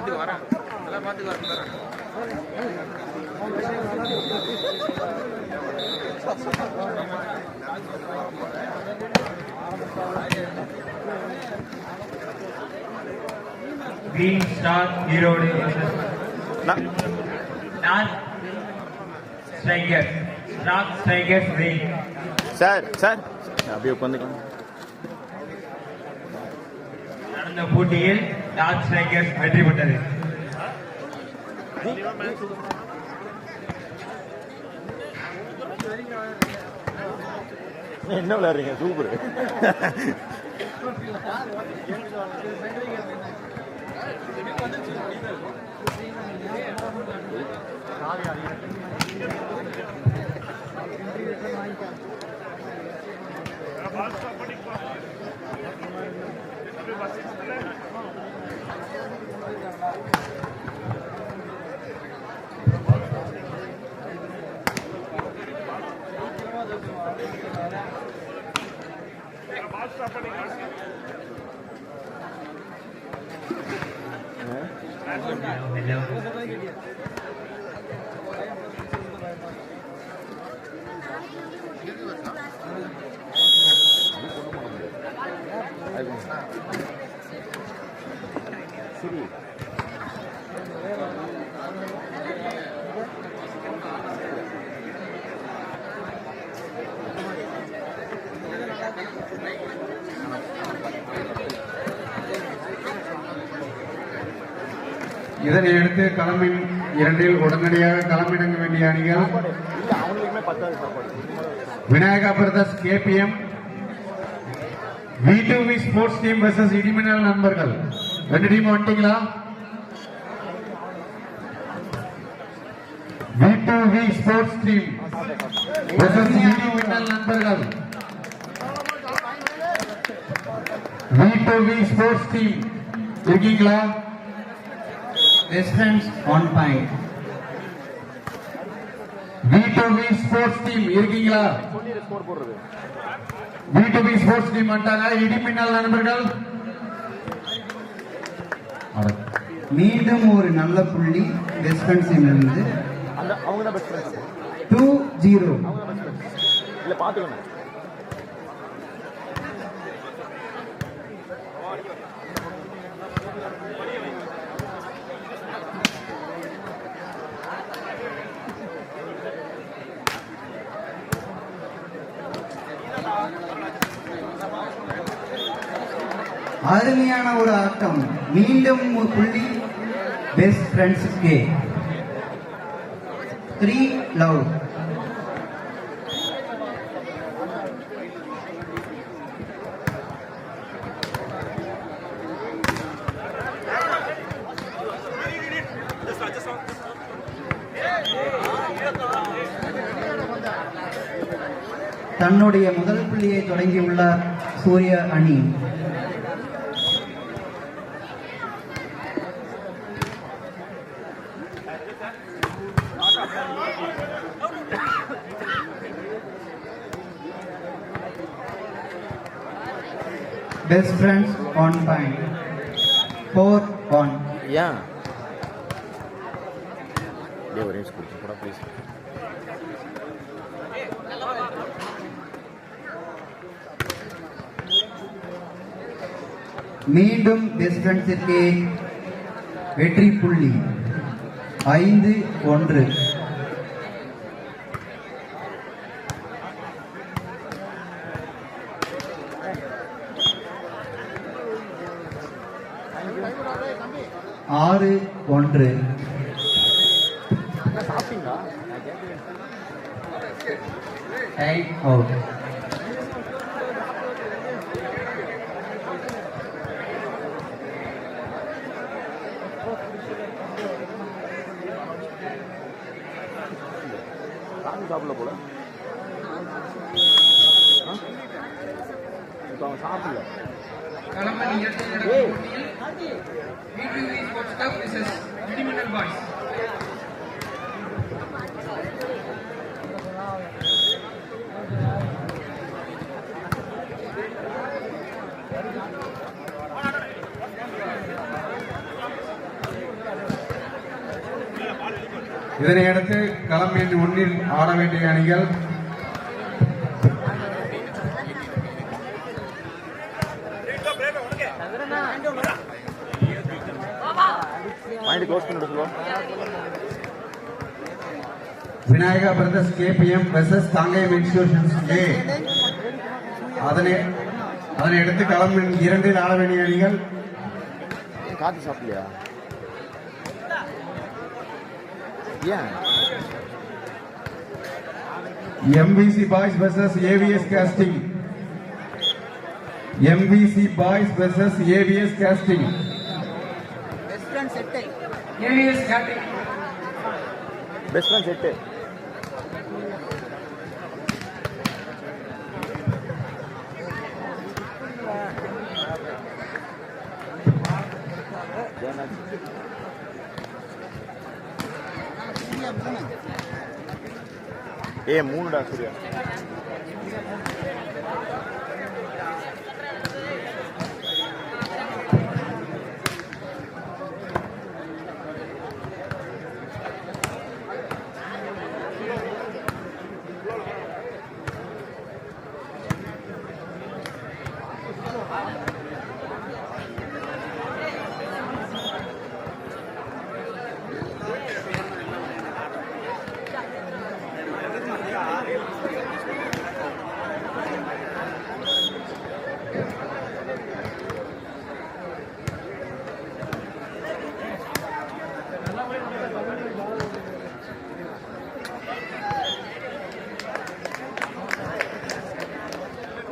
பார்த்துக்கு வரேன் எல்லாம் பார்த்துக்கு வரேன் green star Erode north striker north striker sir sir. அப்படியே உட்காந்துக்கலாம். அந்த போட்டியில் நார்த் ஸ்ட்ரைக்கர்ஸ் வெற்றி பெற்றது. என்ன விளையாடுறீங்க? சூப்பர். சரி இதனை அடுத்து களமின் இரண்டில் உடனடியாக களமிறங்க வேண்டிய அணிகள் இல்ல அவங்களுக்குமே Vinayaka brothers KPM V to V sports team versus இடிமினல் நண்பர்கள். ரெண்டு டீம் வந்துட்டீங்களா? V to V sports team versus இடிமினல் நண்பர்கள். வி ஸ்போர்ட்ஸ் டீம் இருக்கீங்களா friends on point. V to V sports team இருக்கீங்களா V to V sports team வந்துட்டாங்க இடிமின்னல் நண்பர்கள். அட, மீண்டும் ஒரு நல்ல புள்ளி. பெஸ்ட் ஃப்ரெண்ட்ஸ் டூ ஜீரோ இல்ல பாத்துக்கணும் அருமையான ஒரு ஆட்டம். மீண்டும் ஒரு புள்ளி. பெஸ்ட் ஃப்ரெண்ட்ஸுக்கு த்ரீ லவ் தன்னுடைய முதல் புள்ளியை தொடங்கியுள்ள சூரிய அணி. Best friends on point. Four one. ஏன் டே ஒரே ஸ்கூல் கூட ப்ளீஸ் மீண்டும் பெஸ்ட் ஃப்ரெண்ட்ஸிற்கு வெற்றி புள்ளி ஐந்து ஒன்று ஆறு ஒன்று. டைம் அவுட் போல. இடிமின்னல் பாய்ஸ் இதனை அடுத்து களம் எண் ஒன்றில் ஆட வேண்டிய அணிகள் Vinayaka brothers KPM versus Kangeyam institutions A அதனை அதனை அடுத்து களம் இரண்டில் ஆட வேண்டிய அணிகள் காத்து சாப்பிடலையா? ஏன்? MBC boys versus AVS casting MBC boys versus AVS casting AVS catering. Best friend set A மூணுடா Surya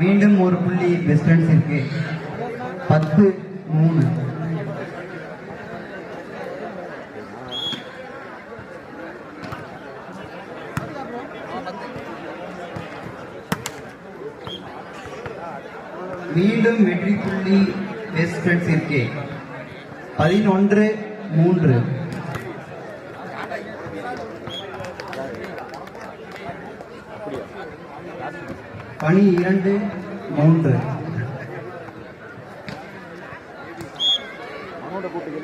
மீண்டும் ஒரு புள்ளி வெஸ்டர்ன்ஸிற்கு பத்து மூணு. மீண்டும் வெற்றி புள்ளி வெஸ்டர்ன்ஸிற்கு பதினொன்று மூன்று. பணி இரண்டு மூன்று. அவனோட கூட்டுக்கு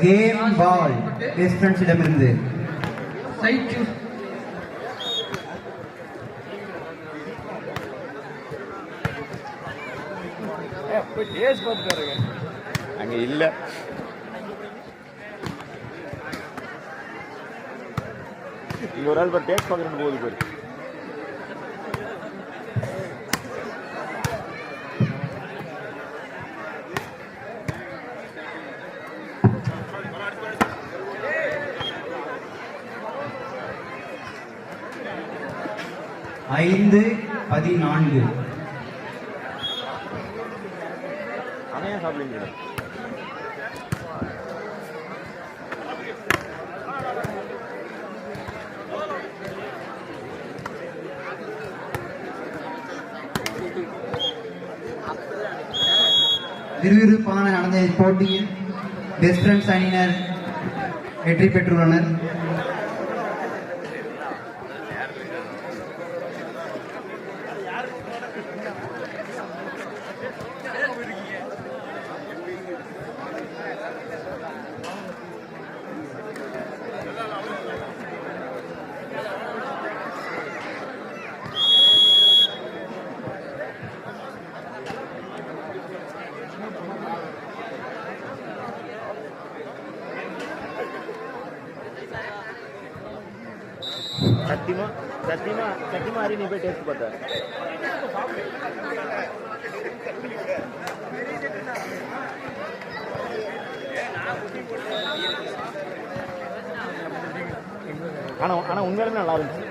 கேம் பால் வெஸ்டர்ன்ஸிடமிருந்து சைட் அங்க இல்ல. இங்க ஒரு ஆள் டேஸ்ட் பார்க்கறது போகுது போயிருக்கு ஐந்து பதினான்கு. விறுவிறுப்பான நடந்த இப்போட்டியில் வெஸ்டர்ன்ஸ் அணியினர் வெற்றி பெற்றுள்ளனர். சத்தியமா சத்தியமா சத்தியமா ஹரி நீ போய் டேஸ்ட் பார்த்த. ஆனா ஆனா உண்மையிலுமே நல்லா இருந்துச்சு.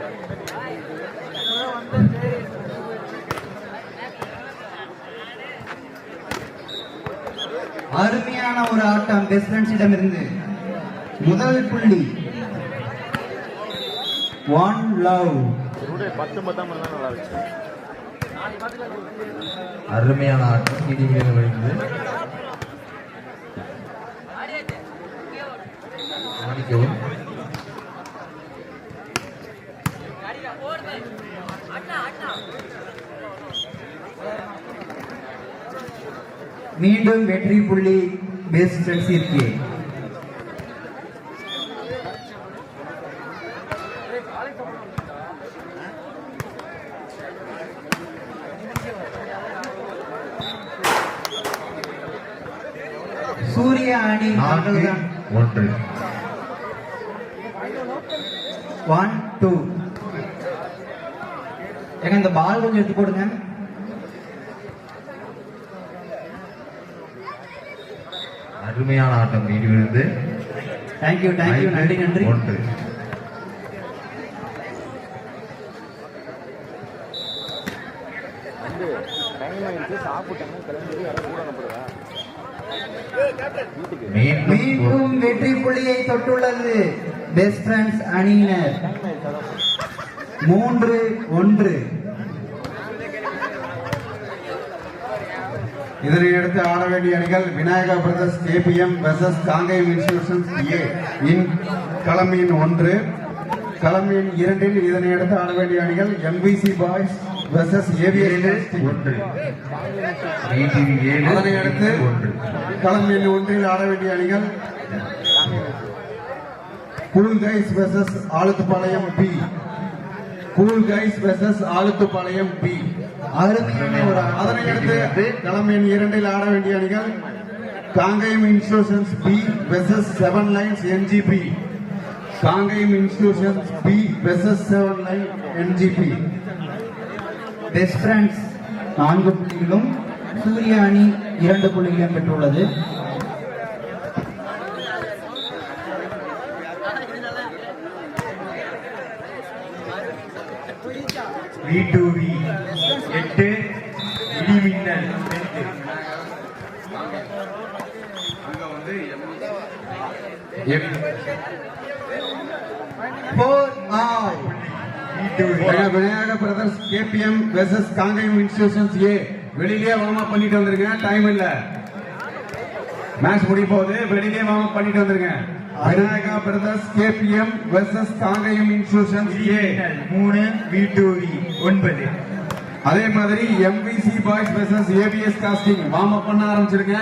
அருமையான ஒரு ஆட்டம் பெஸ்ட் ஃப்ரெண்ட்ஸிடம் இருந்து முதல் புள்ளி. ஒன் லவ் அருமையான ஆட்டம். இடிமையில் விழுந்து கவனிக்கவும். மீண்டும் வெற்றி புள்ளி பெஸ்ட் ஃப்ரெண்ட்ஸிற்கு சூரிய அணி நான்கு தங்கள்தான் ஒன்று ஒன் டூ ஏங்க இந்த பால் கொஞ்சம் எடுத்து போடுங்க. அருமையான ஆட்டம் இடி விழுந்து. தேங்க்யூ தேங்க்யூ நன்றி நன்றி. ஒன்று மீண்டும் வெற்றி புள்ளியை தொட்டுள்ளது. பெஸ்ட் ஃப்ரெண்ட்ஸ் அணியினர். மூன்று ஒன்று. இதனை அடுத்து ஆட வேண்டிய அணிகள் Vinayaka brothers KPM versus Kangeyam institutions A இன் களம் எண் ஒன்று. களம் எண் இரண்டில் இதனை அடுத்து ஆட வேண்டிய அணிகள் எம்பிசி பாய்ஸ் ஏழு ஏவிஎஸ் ஒன்று. டிடிவி ஏழு. அதனை அடுத்து ஒன்று. களம் எண் ஒன்றில் ஆட வேண்டிய அணிகள் cool guys versus Aluthupalayam B cool guys versus Aluthupalayam B அருமையான ஒரு அதனை எடுத்து அடுத்து இரண்டில் ஆட வேண்டிய அணிகள் Kangeyam institutions B versus seven lines NGP. Kangeyam institutions B versus seven line NGP. Best friends நான்கு புள்ளிகளும் சூரிய அணி இரண்டு புள்ளிகளும் பெற்றுள்ளது. வி டூ வி எட்டு இடிமின்னல் எட்டு M four all V to V Vinayaka brothers KPM versus Kangeyam institutions A வெளியிலேயே வார்ம் அப் பண்ணிட்டு வந்துருங்க. டைம் இல்ல. மேட்ச் முடிய போகுது. வெளியிலேயே வார்ம் அப் பண்ணிட்டு வந்துருங்க. Vinayaka brothers KPM versus Kangeyam institutions A மூணு வி டு ஒன்பது. அதே மாதிரி MVC boys versus APS casting warm up பண்ண ஆரம்பிச்சிருங்க.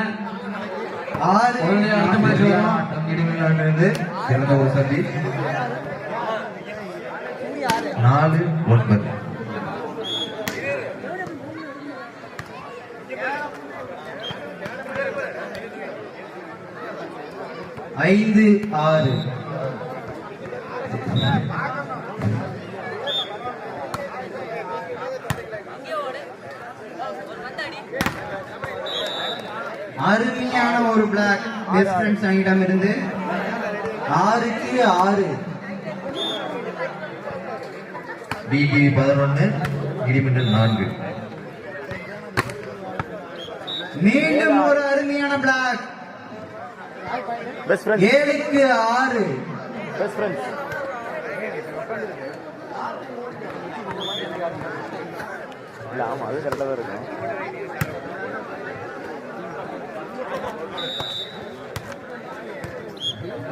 ஆறு. ஆட்டம் இடிமின்னலிருந்து சிறந்த ஒரு சந்தி. நாலு ஒன்பது. ஐந்து ஆறு. அருமையான ஒரு பிளாக் பெஸ்ட் ஃப்ரெண்ட்ஸ் அணியிடம் இருந்து ஆறுக்கு ஆறு. டிடிவி பதினொன்னு இடிமின்னல் நான்கு. மீண்டும் ஒரு அருமையான பிளாக் ஏழுக்கு ஆறு. ஆமா அது கரெக்டாக தான் இருக்கும்.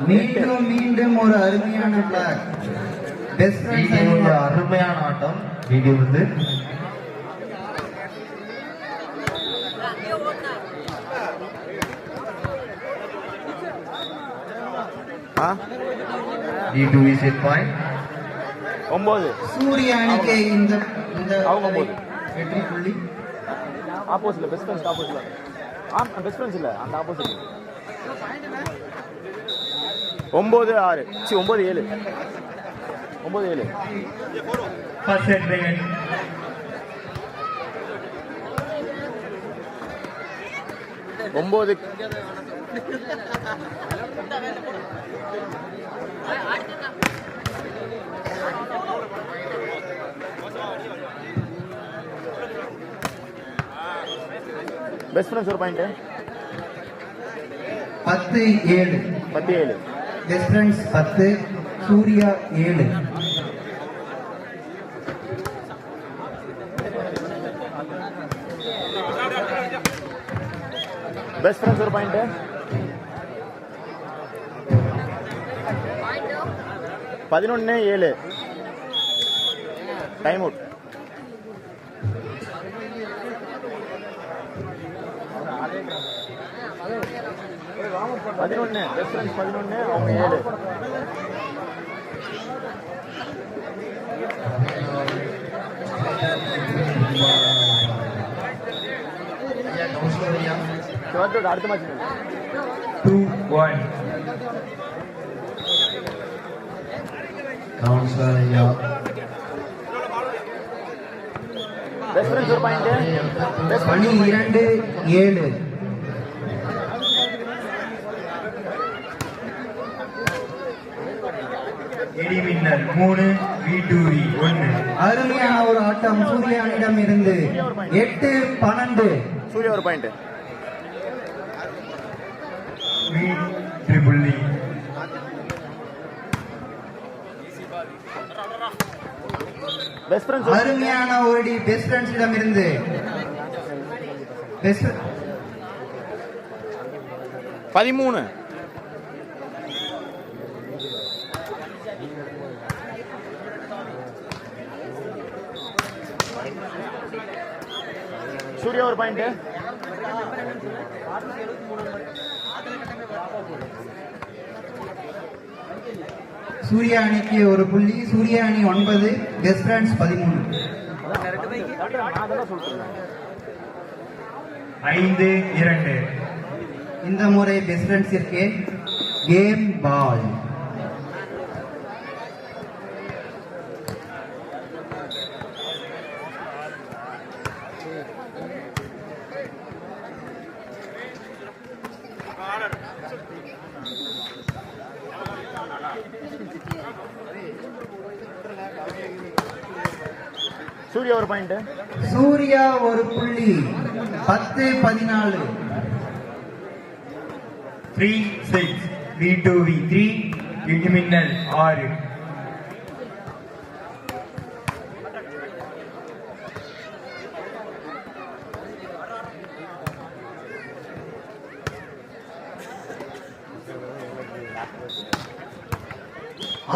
மீண்டும் மீண்டும் ஒரு அருமையான பிளாக் பெஸ்ட் ஒரு அருமையான ஆட்டம். டிடி வந்து. ஒன்பது சூரிய அணிக்கு இந்த இந்த அவங்க போகுது. வெற்றி புள்ளி. ஆப்போசிட்ல பெஸ்ட் ஆப்போசிட்ல ஆ பெஸ்ட் ஃப்ரெண்ட்ஸ் இல்ல. அந்த ஆப்போசிட் ஒன்பது ஆறு. சி ஒன்பது ஏழு. ஒன்பது ஏழு. ஃபர்ஸ்ட் செட் பை ஒன்பது பெஸ்ட் ஃப்ரெண்ட்ஸ் ஒரு பாயிண்ட் பத்து ஏழு. பத்து ஏழு. பெஸ்ட் ஃப்ரெண்ட்ஸ் பத்து. சூர்யா ஏழு. பெஸ்ட் ஃப்ரெண்ட்ஸ் ஒரு பாயிண்ட் பதினொன்று ஏழு. டைம் அவுட் பதினொன்று ஃப்ரெண்ட்ஸ் பதினொன்று அவங்க ஏழு. அடுத்த மேட்ச் டூ ஒன் கவுன்சிலர் ஐயா ஃப்ரெண்ட்ஸ் ஒரு பாயிண்ட் இரண்டு ஏழு. மூணு வி டூ வி ஒன்று அருமையான ஒரு ஆட்டம். சூர்யானிடம் இருந்து எட்டு பன்னெண்டு. சூர்யா ஒரு point V triple E best friends அருமையான ஒரு அடி பெஸ்ட் ஃப்ரெண்ட்ஸிடம் இருந்து. பெஸ்ட் பதிமூணு. சூர்யா ஒரு பாயிண்ட் சூர்யா அணிக்கு ஒரு புள்ளி சூர்யா அணி ஒன்பது பெஸ்ட் ஃப்ரெண்ட்ஸ் பதிமூணு. ஐந்து இரண்டு. இந்த முறை பெஸ்ட் ஃப்ரெண்ட்ஸிற்கு கேம் பால் சூர்யா ஒரு பாயிண்ட் சூர்யா ஒரு புள்ளி. பத்து பதினாலு. Three six V to V three இடிமின்னல் ஆறு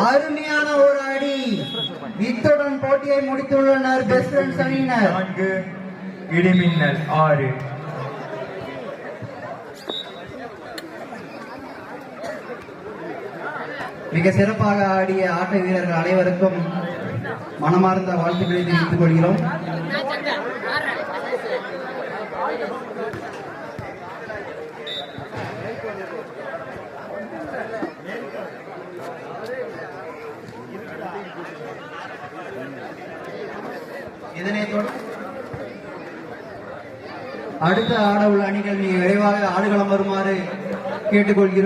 அருமையான ஒரு அடி இத்துடன் போட்டியை முடித்துள்ளனர் பெஸ்ட் ஃப்ரெண்ட்ஸ் அணியினர் நான்கு இடிமின்னல் ஆறு. மிக சிறப்பாக ஆடிய ஆட்ட வீரர்கள் அனைவருக்கும் மனமார்ந்த வாழ்த்துக்களை தெரிவித்துக் கொள்கிறோம். அடுத்த ஆட உள்ள அணிகள் நீங்கள் விரைவாக ஆடுகளம் வருமாறு கேட்டுக்கொள்கிறோம்.